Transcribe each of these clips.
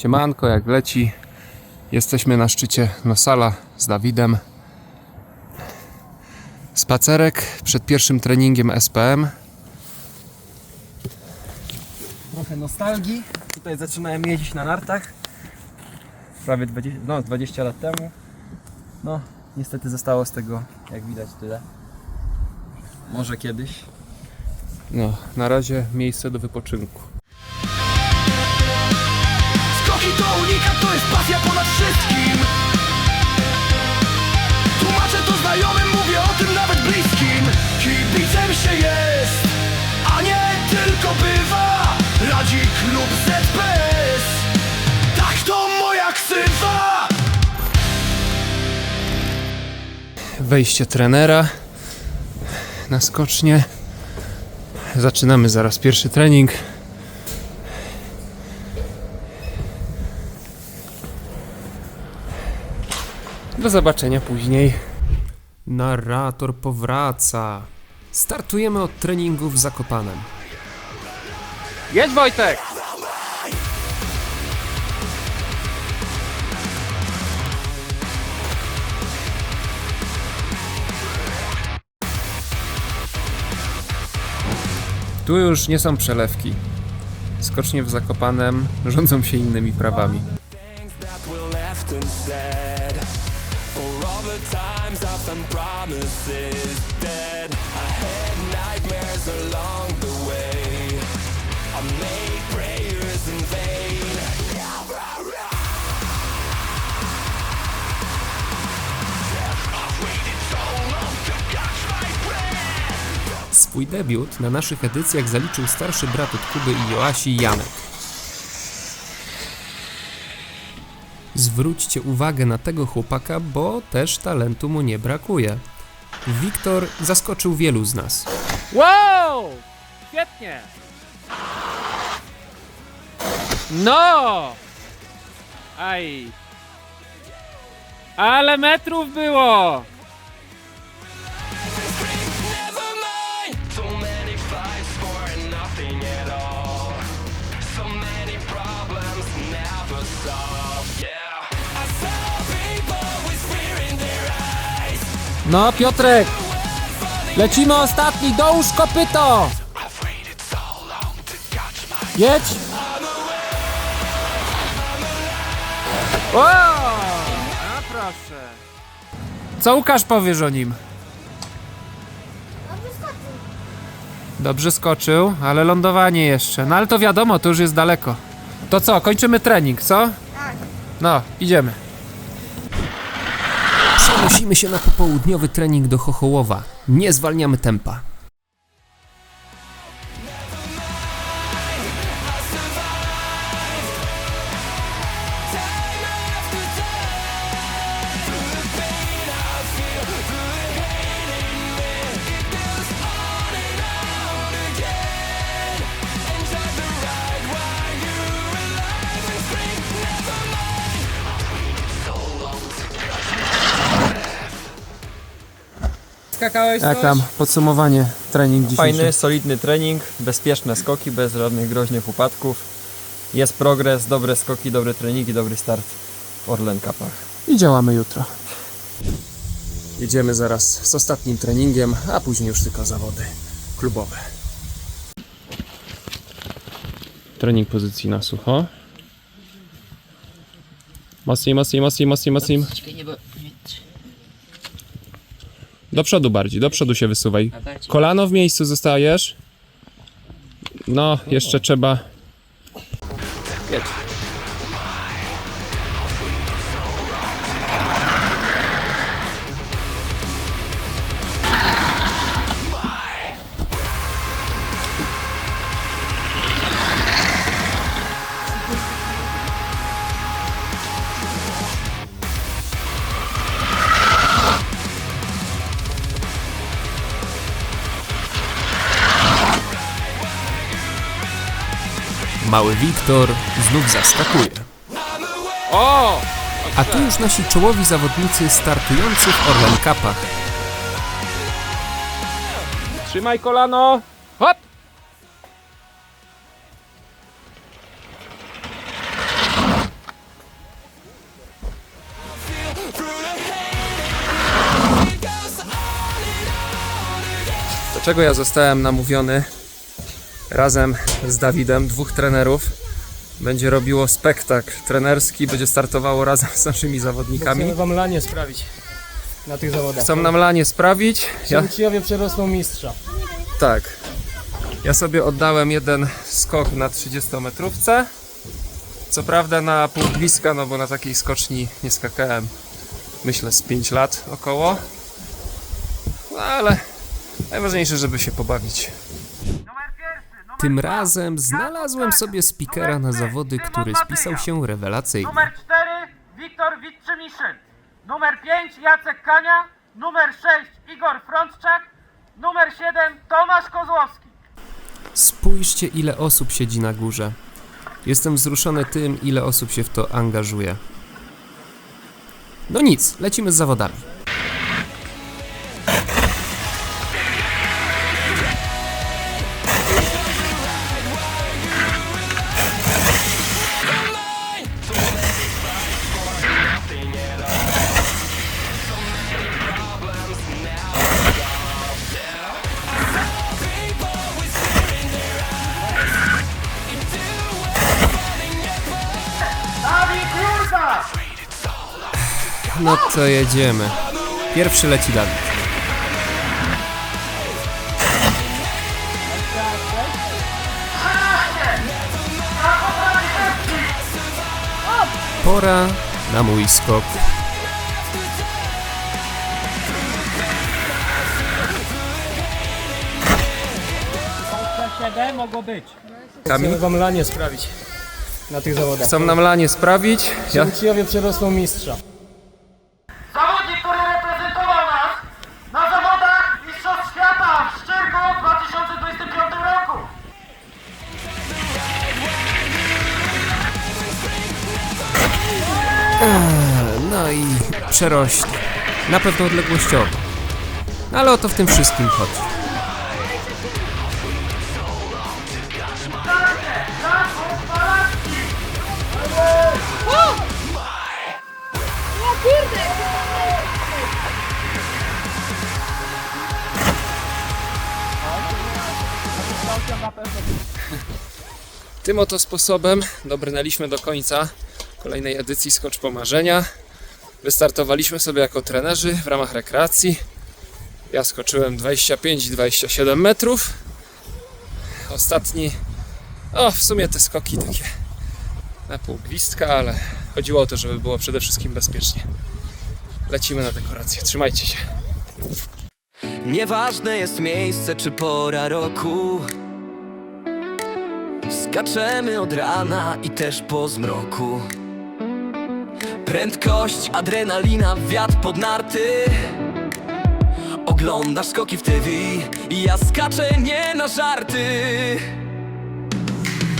Siemanko, jak leci. Jesteśmy na szczycie Nosala z Dawidem. Spacerek przed pierwszym treningiem SPM. Trochę nostalgii. Tutaj zaczynałem jeździć na nartach. Prawie 20, no, 20 lat temu. No, niestety zostało z tego, jak widać, tyle. Może kiedyś. No, na razie miejsce do wypoczynku. Unikat, to jest pasja ponad wszystkim. Tłumaczę to znajomym, mówię o tym nawet bliskim. Kibicem się jest, a nie tylko bywa. Radzi klub ZPS Tak to moja ksywa. Wejście trenera na skocznie. Zaczynamy zaraz pierwszy trening. Do zobaczenia później. Narrator powraca. Startujemy od treningu w Zakopanem. Jedź Wojtek! Tu już nie są przelewki. Skocznie w Zakopanem rządzą się innymi prawami. Found promises dead I had nightmares along the way I made prayers in vain Swój debiut na naszych edycjach zaliczył starszy brat od Kuby i Joasi Janek. Zwróćcie uwagę na tego chłopaka, bo też talentu mu nie brakuje. Wiktor zaskoczył wielu z nas. Wow! Świetnie! No! Aj! Ale metrów było! Never No, Piotrek! Lecimy ostatni, dołóż kopyto! Jedź! O! A proszę. Co Łukasz powiesz o nim? Dobrze skoczył, ale lądowanie jeszcze. No ale to wiadomo, to już jest daleko. To co, kończymy trening, co? Tak. No, idziemy. Przenosimy się na popołudniowy trening do Chochołowa. Nie zwalniamy tempa. Skakałeś Jak tam podsumowanie trening dzisiejszy? Fajny, solidny trening, bezpieczne skoki, bez żadnych groźnych upadków. Jest progres, dobre skoki, dobre treningi, dobry start w Orlen Cupach. I działamy jutro. Jedziemy zaraz z ostatnim treningiem, a później już tylko zawody klubowe. Trening pozycji na sucho. Mocniej, mocniej, mocniej, mocniej, mocniej. Do przodu bardziej, do przodu się wysuwaj. Kolano w miejscu zostajesz. No, jeszcze trzeba. Jedź. Mały Wiktor znów zaskakuje. O! A tu już nasi czołowi zawodnicy startujący w Orlen Cupach. Trzymaj kolano! Hop! Dlaczego ja zostałem namówiony razem z Dawidem, dwóch trenerów? Będzie robiło spektakl trenerski, będzie startowało razem z naszymi zawodnikami. Chcemy wam lanie sprawić na tych zawodach. Chcą nam lanie sprawić. Ja, Uczniowie przerosną mistrza. tak. Ja sobie oddałem jeden skok na 30-metrówce. Co prawda na półbliska, no bo na takiej skoczni nie skakałem, myślę, z 5 lat około. No ale najważniejsze, żeby się pobawić. Tym razem znalazłem sobie speakera na zawody, który spisał się rewelacyjnie. Numer 4 Wiktor Witczymiszyn. Numer 5 Jacek Kania. Numer 6 Igor Frączczak. Numer 7 Tomasz Kozłowski. Spójrzcie, ile osób siedzi na górze. Jestem wzruszony tym, ile osób się w to angażuje. No nic, lecimy z zawodami. No to jedziemy. Pierwszy leci Dawid. Pora na mój skok. mogło być. Chcemy wam lanie sprawić na tych zawodach. Chcą nam lanie sprawić. Ja, Uczniowie przerosną mistrza. No i przerośnie. Na pewno odległościowo. No ale o to w tym wszystkim chodzi. tym oto sposobem dobrnęliśmy do końca kolejnej edycji Skocz Pomarzenia. Wystartowaliśmy sobie jako trenerzy w ramach rekreacji. Ja skoczyłem 25 i 27 metrów. Ostatni, o w sumie te skoki takie na pół gwizdka, ale chodziło o to, żeby było przede wszystkim bezpiecznie. Lecimy na dekorację, trzymajcie się. Nieważne jest miejsce czy pora roku Skaczemy od rana i też po zmroku Prędkość, adrenalina, wiatr pod narty Oglądasz skoki w TV i ja skaczę nie na żarty.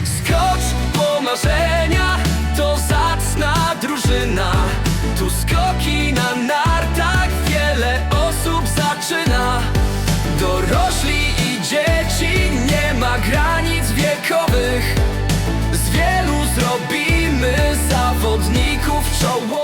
Skocz po marzenia, to zacna drużyna Oh,